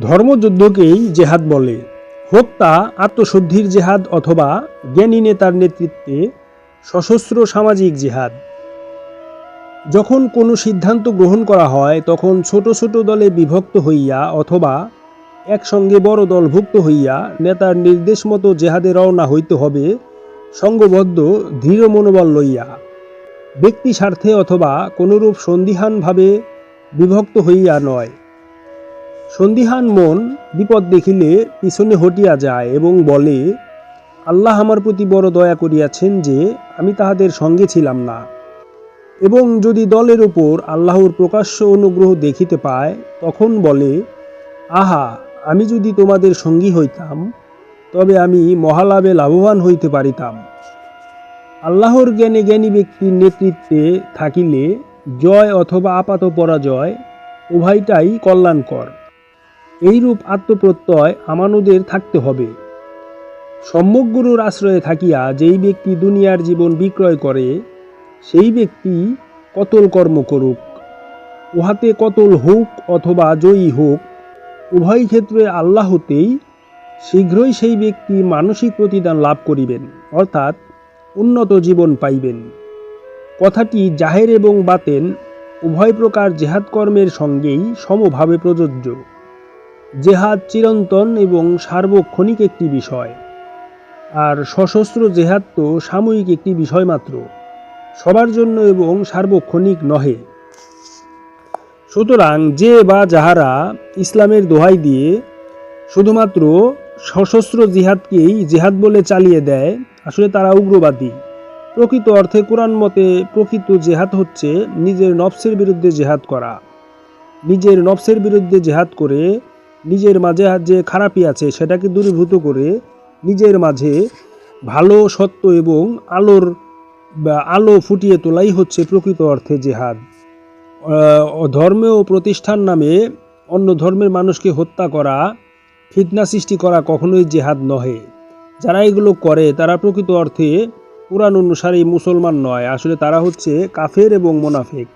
ধর্মযুদ্ধকেই জেহাদ বলে। হোক তা আত্মশুদ্ধির জেহাদ অথবা জ্ঞানী নেতার নেতৃত্বে সশস্ত্র সামাজিক জেহাদ। যখন কোনো সিদ্ধান্ত গ্রহণ করা হয়, তখন ছোট ছোট দলে বিভক্ত হইয়া অথবা একসঙ্গে বড় দলভুক্ত হইয়া নেতার নির্দেশ মতো জেহাদে রওনা হইতে হবে, সঙ্গবদ্ধ, দৃঢ় মনোবল লইয়া। ব্যক্তি স্বার্থে অথবা কোনরূপ সন্দিহানভাবে বিভক্ত হইয়া নয়। সন্দিহান মন বিপদ দেখিলে পিছনে হটিয়া যায় এবং বলে, আল্লাহ আমার প্রতি বড় দয়া করিয়াছেন যে আমি তাহাদের সঙ্গে ছিলাম না। এবং যদি দলের উপর আল্লাহর প্রকাশ্য অনুগ্রহ দেখিতে পায়, তখন বলে, আহা, আমি যদি তোমাদের সঙ্গী হইতাম, তবে আমি মহালাভে লাভবান হইতে পারিতাম। আল্লাহর জ্ঞানে জ্ঞানী ব্যক্তির নেতৃত্বে থাকিলে জয় অথবা আপাত পরাজয় উভয়টাই কল্যাণকর। এইরূপ আত্মপ্রত্যয় আমানুদের থাকতে হবে। সম্যক গুরুর আশ্রয়ে থাকিয়া যেই ব্যক্তি দুনিয়ার জীবন বিক্রয় করে, সেই ব্যক্তি কতল কর্ম করুক, উহাতে কতল হোক অথবা জয়ী হোক, উভয় ক্ষেত্রে আল্লাহতেই শীঘ্রই সেই ব্যক্তি মানসিক প্রতিদান লাভ করিবেন, অর্থাৎ উন্নত জীবন পাইবেন। কথাটি জাহের এবং বাতেন উভয় প্রকার জেহাদ কর্মের সঙ্গেই সমভাবে প্রযোজ্য। জেহাদ চিরন্তন এবং সার্বক্ষণিক একটি বিষয়। আর সশস্ত্র জেহাদ তো সাময়িক একটি বিষয় মাত্র। সবার জন্য এবং সার্বক্ষণিক নহে। সুতরাং যে বা যাহারা ইসলামের দোহাই দিয়ে শুধুমাত্র সশস্ত্র জিহাদকেই জেহাদ বলে চালিয়ে দেয়, আসলে তারা উগ্রবাদী। প্রকৃত অর্থে কোরআন মতে প্রকৃত জেহাদ হচ্ছে নিজের নফসের বিরুদ্ধে জেহাদ করা। নিজের নফসের বিরুদ্ধে জেহাদ করে নিজের মাঝে যে খারাপই আছে সেটাকে দূরীভূত করে নিজের মাঝে ভালো সত্য এবং আলোর বা আলো ফুটিয়ে তোলাই হচ্ছে প্রকৃত অর্থে জেহাদ। আহ, ও প্রতিষ্ঠান নামে অন্য ধর্মের মানুষকে হত্যা করা ফিতনা সৃষ্টি করা কখনোই জেহাদ নহে। যারা এগুলো করে তারা প্রকৃত অর্থে কোরআন অনুসারী মুসলমান নয়। আসলে তারা হচ্ছে কাফের এবং মোনাফেক।